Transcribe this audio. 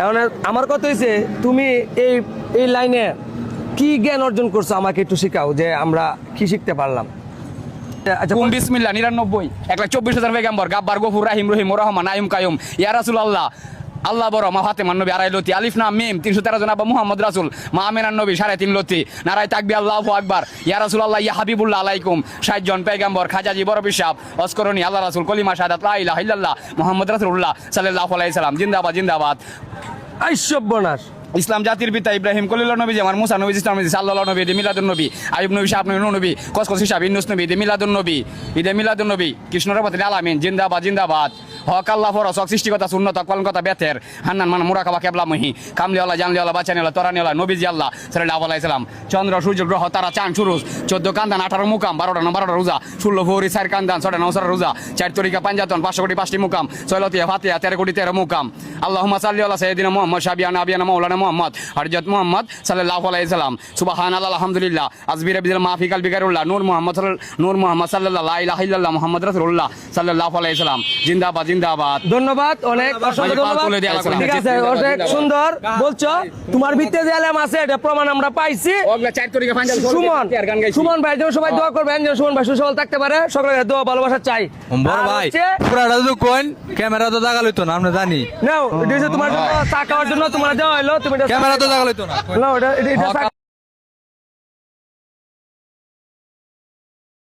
এখন আমার কথা হয়েছে তুমি এই এই লাইনে কি জ্ঞান অর্জন করছ আমাকে একটু শেখাও যে আমরা কি শিখতে পারলাম? আচ্ছা কুম বিসমিল্লাহ নিরানব্বই এক লাখ চব্বিশ হাজার পেগাম্বর গাব্বার গফুর রাহিম রহিম রহমান আয়ুম কায়ুম ইয়ারাসুল আল্লাহ আল্লাহ বড় মা হাতে মান্নবী আড়াই লতি। আলিফ নাম মিম তিনশো তেরো জন আবা মুহাম্মদ রাসুল। মা আমিনান নবী সাড়ে তিন লতি। নারায় তাকবি আল্লাহ আকবার। ইয়া রাসুল আল্লাহ ইয়া হাবিবুল্লাহ আলাইকুম। ষাট জন পেগাম্বর খাজাজি বড় বিশাব অস্করণী আল্লাহ রাসুল কলিমা শাহাদাত লা ইলাহা ইল্লাল্লাহ মুহাম্মদ রাসুল্লাহ সাল্লাল্লাহু আলাইহি সাল্লাম। জিন্দাবাদ জিন্দাবাদ। আইসব্যনাশ। ইসলাম জাতির পিতা ইব্রাহিম কলিল নবী আমার মুসা নবী ইসলাম নবী সাল্লাহ নবী ঈদে মিলাদুন নবী আইব নবী শাহ নবী নবী কসকস হিসাব ইন্নুস নবী ঈদে মিলাদুন নবী ঈদে মিলাদুন নবী কৃষ্ণ রবাতিল আলামিন। জিন্দাবাদ জিন্দাবাদ। হক আল্লাহ ফরস হক সৃষ্টিকতা শূন্যত কলম কথা হান্নান মান কেবলা মহি। নবীজি আল্লাহ চন্দ্র, সূর্য, গ্রহ, তারা চান চোদ্দ কান্দান, আঠারো মুকাম, বারোটা বারোটা রোজা। ষোলো ভৌরি, চার কান্দান, ছটা রোজা। চার তরিকা পাঞ্জাতন পাঁচশো কোটি, পাঁচটি মুকাম। ছয়লতিয়া ফাতিয়া, তেরো কোটি, তেরো মুকাম। আল্লাহ সাল্লি আল্লাহ সৈয়দিনা মোহাম্মদ শাবিয়ানা আবিয়ানা মৌলানা মোহাম্মদ, হরজত মোহাম্মদ সাল্লাহ আলাইসালাম সুবাহান আল্লাহ আলহামদুলিল্লাহ। আজবির আবিদুল মাহফিকাল বিকারুল্লাহ। নূর মোহাম্মদ নূর মোহাম্মদ সাল্লাহ ইলাহিল্লাহ মোহাম্মদ রসুল্লাহ সাল্লাহ আলাইসালাম জিন্দাবাদ। জিন্দাবাদ। ধন্যবাদ অনেক ঠিক আছে সুন্দর। বলছো তোমার ভিত্তে যে আলেম আছে এটা প্রমাণ আমরা পাইছি। সুমন সুমন ভাই যেন সবাই দোয়া করবেন যেন সুমন ভাই সুসবল থাকতে পারে। সকলের দোয়া ভালোবাসা চাই। বড় ভাই পুরাটা তো কোন? ক্যামেরা তো জাগা লইতো না আমরা জানি। নাও এটা তোমার জন্য চা খাওয়ার জন্য তোমার দেওয়া হলো তুমি ক্যামেরা তো জাগা লইতো না। নাও এটা চা